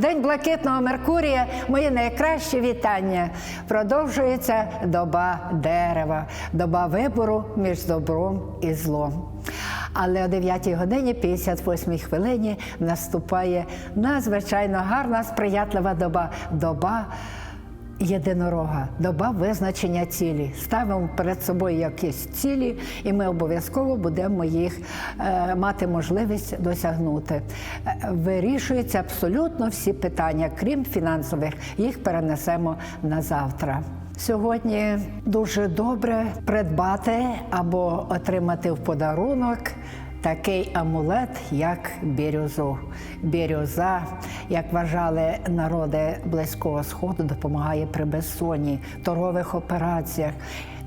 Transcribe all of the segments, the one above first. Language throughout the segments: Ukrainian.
День блакитного Меркурія. Мої найкращі вітання. Продовжується доба дерева, доба вибору між добром і злом. Але о 9 годині 58 хвилині наступає надзвичайно гарна, сприятлива доба. Доба єдинорога, доба визначення цілі. Ставимо перед собою якісь цілі, і ми обов'язково будемо їх е, мати можливість досягнути. Е, Вирішуються абсолютно всі питання, крім фінансових, їх перенесемо на завтра. Сьогодні дуже добре придбати або отримати в подарунок такий амулет, як бірюзу. Бірюза, як вважали народи Близького Сходу, допомагає при безсонні, торгових операціях.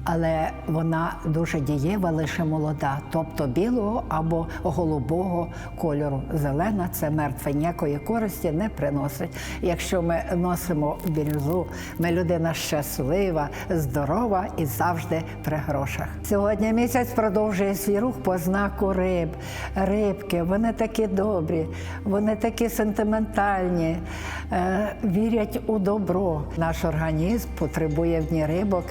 Але вона дуже дієва, лише молода, тобто білого або голубого кольору. Зелена це мертве, ніякої користі не приносить. Якщо ми носимо бірюзу, ми людина щаслива, здорова і завжди при грошах. Сьогодні місяць продовжує свій рух по знаку риб. Рибки, вони такі добрі, вони такі сентиментальні, е, вірять у добро. Наш організм потребує в дні рибок.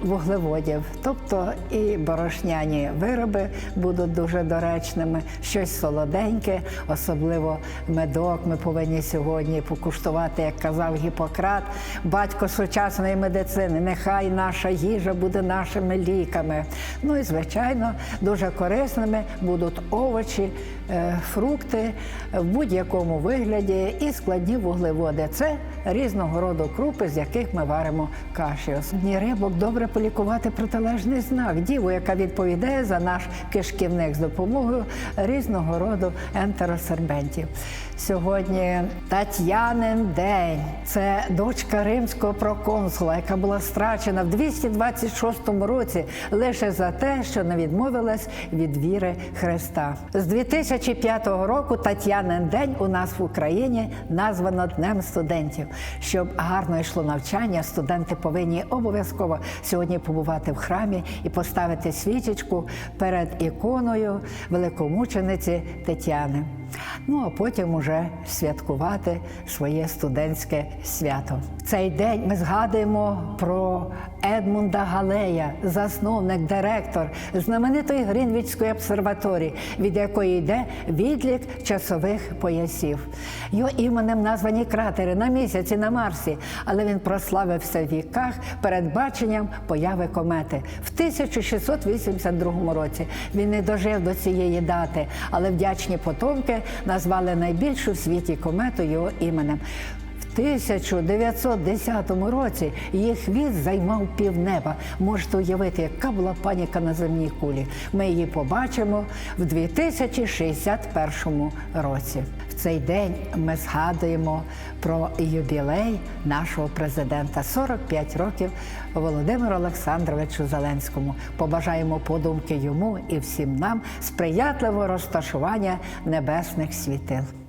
Вуглеводів, тобто і борошняні вироби будуть дуже доречними, щось солоденьке, особливо медок. Ми повинні сьогодні покуштувати, як казав Гіппократ, батько сучасної медицини. Нехай наша їжа буде нашими ліками. Ну і звичайно, дуже корисними будуть овочі, е, фрукти в будь-якому вигляді і складні вуглеводи. Це різного роду крупи, з яких ми варимо каші. Дні рибок добре полікувати протилежний знак, діву, яка відповідає за наш кишківник з допомогою різного роду ентеросербентів. Сьогодні Тетянин день. Це дочка римського проконсула, яка була страчена в 226 році лише за те, що не відмовилась від віри Христа. З 2005 року Тетянин день у нас в Україні названо Днем студентів. Щоб гарно йшло навчання, студенти повинні обов'язково сьогодні побувати в храмі і поставити свічечку перед іконою великомучениці Тетяни. Ну а потім уже святкувати своє студентське свято. В цей день ми згадуємо про Едмунда Галея, засновник, директор знаменитої Грінвічської обсерваторії, від якої йде відлік часових поясів. Його іменем названі кратери на місяці на Марсі, але він прославився в віках передбаченням появи комети в 1682 році. Він не дожив до цієї дати, але вдячні потомки назвали найбільшу в світі комету його іменем. В 1910 році її хвіст займав півнеба. Можете уявити, яка була паніка на земній кулі. Ми її побачимо в 2061 році. Цей день ми згадуємо про юбілей нашого президента 45 років Володимиру Олександровичу Зеленському. Побажаємо подумки йому і всім нам сприятливого розташування небесних світил.